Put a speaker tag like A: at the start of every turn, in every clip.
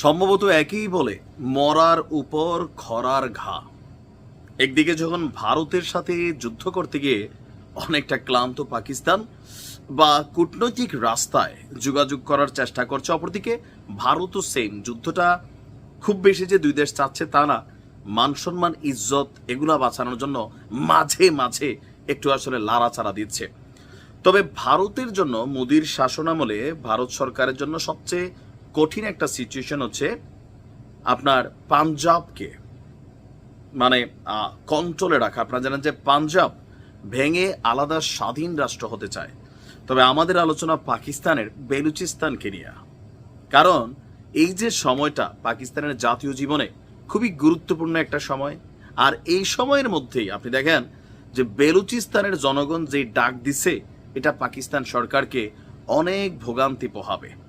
A: সম্ভবত একই বলে, মরার উপর খরার ঘা। একদিকে যখন ভারতের সাথে যুদ্ধ করতে গিয়ে অনেকটা ক্লান্ত পাকিস্তান বা কূটনৈতিক রাস্তায় যোগাযোগ করার চেষ্টা করছে, অপরদিকে ভারতও সেম যুদ্ধটা খুব বেশি যে দুই দেশ চাচ্ছে তা না। মান সম্মান, ইজ্জত এগুলা বাঁচানোর জন্য মাঝে মাঝে একটু আসলে লাড়াচাড়া দিচ্ছে। তবে ভারতের জন্য মোদির শাসনামলে ভারত সরকারের জন্য সবচেয়ে কঠিন একটা সিচুয়েশন হচ্ছে আপনার পাঞ্জাবকে মানে কন্ট্রোলে রাখা। আপনারা জানেন যে পাঞ্জাব ভেঙে আলাদা স্বাধীন রাষ্ট্র হতে চায়। তবে আমাদের আলোচনা পাকিস্তানের বেলুচিস্তানকে নিয়ে। কারণ এই যে সময়টা পাকিস্তানের জাতীয় জীবনে খুবই গুরুত্বপূর্ণ একটা সময়। আর এই সময়ের মধ্যেই আপনি দেখেন যে বেলুচিস্তানের জনগণ যে ডাক দিছে, এটা পাকিস্তান সরকারকে অনেক ভোগান্তি পোহাবে।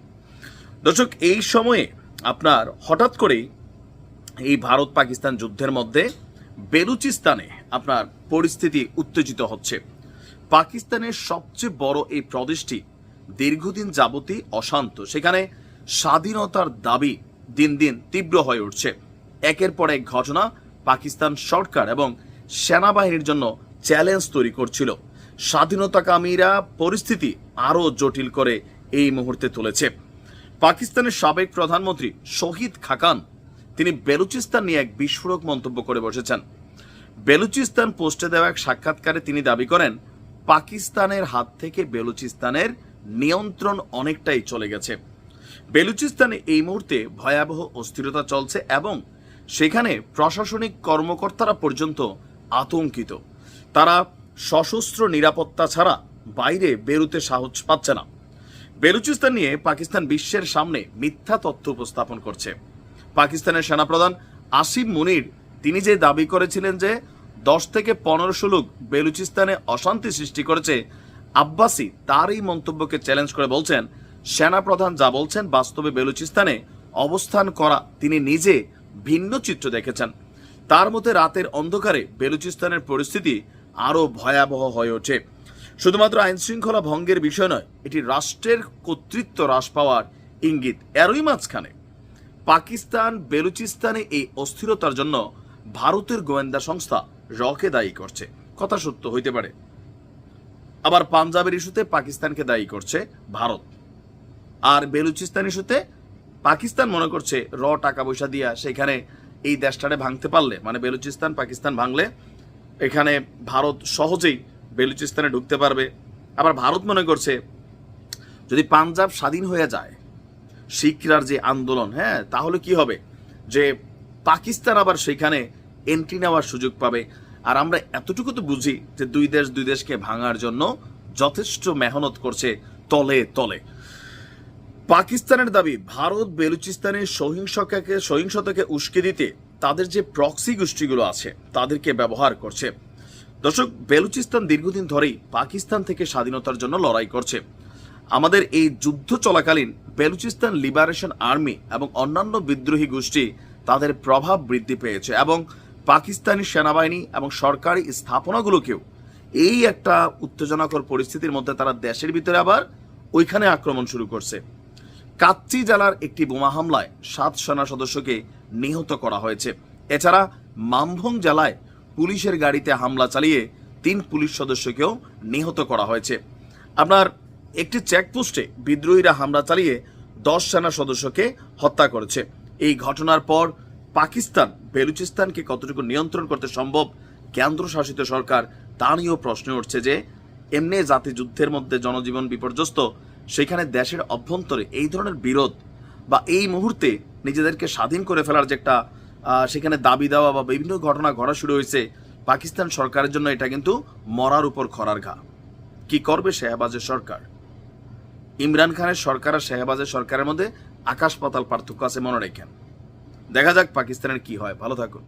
A: দর্শক, এই সময়ে আপনার হঠাৎ করেই এই ভারত পাকিস্তান যুদ্ধের মধ্যে বেলুচিস্তানে আপনার পরিস্থিতি উত্তেজিত হচ্ছে। পাকিস্তানের সবচেয়ে বড় এই প্রদেশটি দীর্ঘদিন যাবতই অশান্ত। সেখানে স্বাধীনতার দাবি দিন দিন তীব্র হয়ে উঠছে। একের পর এক ঘটনা পাকিস্তান সরকার এবং সেনাবাহিনীর জন্য চ্যালেঞ্জ তৈরি করছিল। স্বাধীনতাকামীরা পরিস্থিতি আরও জটিল করে এই মুহূর্তে তুলেছে। পাকিস্তানের সাবেক প্রধানমন্ত্রী শহীদ খাকান, তিনি বেলুচিস্তান নিয়ে এক বিস্ফোরক মন্তব্য করে বসেছেন। বেলুচিস্তান পোস্টে দেওয়া এক সাক্ষাৎকারে তিনি দাবি করেন, পাকিস্তানের হাত থেকে বেলুচিস্তানের নিয়ন্ত্রণ অনেকটাই চলে গেছে। বেলুচিস্তানে এই মুহূর্তে ভয়াবহ অস্থিরতা চলছে এবং সেখানে প্রশাসনিক কর্মকর্তারা পর্যন্ত আতঙ্কিত। তারা সশস্ত্র নিরাপত্তা ছাড়া বাইরে বেরুতে সাহস পাচ্ছে না। বেলুচিস্তান নিয়ে পাকিস্তান বিশ্বের সামনে মিথ্যা তথ্য উপস্থাপন করছে। পাকিস্তানের সেনাপ্রধান আসিম মুনির, তিনি যে দাবি করেছিলেন যে দশ থেকে পনেরোশো লোক বেলুচিস্তানে অশান্তি সৃষ্টি করেছে, আব্বাসি তার এই মন্তব্যকে চ্যালেঞ্জ করে বলছেন, সেনাপ্রধান যা বলছেন বাস্তবে বেলুচিস্তানে অবস্থান করা তিনি নিজে ভিন্ন চিত্র দেখেছেন। তার মতে রাতের অন্ধকারে বেলুচিস্তানের পরিস্থিতি আরও ভয়াবহ হয়ে ওঠে। শুধুমাত্র আইন শৃঙ্খলা ভঙ্গের বিষয় নয়, এটি রাষ্ট্রের কর্তৃত্ব হ্রাস পাওয়ার ইঙ্গিত। এরই মাঝখানে পাকিস্তান, বেলুচিস্তানে এই অস্থিরতার জন্য ভারতের গোয়েন্দা সংস্থা রকে দায়ী করছে। কথা সত্য হইতে পারে। আবার পাঞ্জাবের ইস্যুতে পাকিস্তানকে দায়ী করছে ভারত। আর বেলুচিস্তান ইস্যুতে পাকিস্তান মনে করছে র টাকা পয়সা দিয়া সেখানে এই দেশটারে ভাঙতে পারলে মানে বেলুচিস্তান, পাকিস্তান ভাঙলে এখানে ভারত সহজেই বেলুচিস্তানে ঢুকতে পারবে। আবার ভারত মনে করছে, যদি পাঞ্জাব স্বাধীন হয়ে যায়, শিখরার যে আন্দোলন হ্যাঁ তাহলে কি হবে? যে পাকিস্তান আবার সেখানে এন্ট্রি নেওয়ার সুযোগ পাবে। আর আমরা এতটুকু তো বুঝি যে দুই দেশ, দুই দেশকে ভাঙার জন্য যথেষ্ট মেহনত করছে তলে তলে। পাকিস্তানের দাবি, ভারত বেলুচিস্তানের সহিংসতাকে সহিংসতাকে উস্কে দিতে তাদের যে প্রক্সি গোষ্ঠীগুলো আছে, তাদেরকে ব্যবহার করছে। দর্শক, বেলুচিস্তান দীর্ঘদিন ধরেই পাকিস্তান থেকে স্বাধীনতার জন্য লড়াই করছে। আমাদের এই যুদ্ধ চলাকালীন বেলুচিস্তান লিবারেশন আর্মি এবং অন্যান্য বিদ্রোহী গোষ্ঠী তাদের প্রভাব বৃদ্ধি পেয়েছে এবং পাকিস্তানি সেনাবাহিনী এবং সরকারি স্থাপনাগুলোকেও এই একটা উত্তেজনাকর পরিস্থিতির মধ্যে তারা দেশের ভিতরে আবার ওইখানে আক্রমণ শুরু করছে। কাচ্চি জেলার একটি বোমা হামলায় সাত সেনা সদস্যকে নিহত করা হয়েছে। এছাড়া মামভং জেলায় পুলিশের গাড়িতে হামলা চালিয়ে তিন পুলিশ সদস্যকেও নিহত করা হয়েছে। আপনার একটি চেকপোস্টে বিদ্রোহীরা হামলা চালিয়ে দশ সেনা সদস্যকে হত্যা করেছে। এই ঘটনার পর পাকিস্তান বেলুচিস্তানকে কতটুকু নিয়ন্ত্রণ করতে সম্ভব কেন্দ্রশাসিত সরকার তা নিয়েও প্রশ্ন উঠছে যে, এমনি জাতি যুদ্ধের মধ্যে জনজীবন বিপর্যস্ত, সেখানে দেশের অভ্যন্তরে এই ধরনের বিরোধ বা এই মুহূর্তে নিজেদেরকে স্বাধীন করে ফেলার যে একটা সেখানে দাবি দেওয়া বা বিভিন্ন ঘটনা ঘটা শুরু হয়েছে। পাকিস্তান সরকারের জন্য এটা কিন্তু মরার উপর খরার ঘা। কি করবে শেহবাজের সরকার? ইমরান খানের সরকার আর শেহবাজের সরকারের মধ্যে আকাশ পাতাল পার্থক্য আছে মনে রেখেন। দেখা যাক পাকিস্তানের কি হয়। ভালো থাকুন।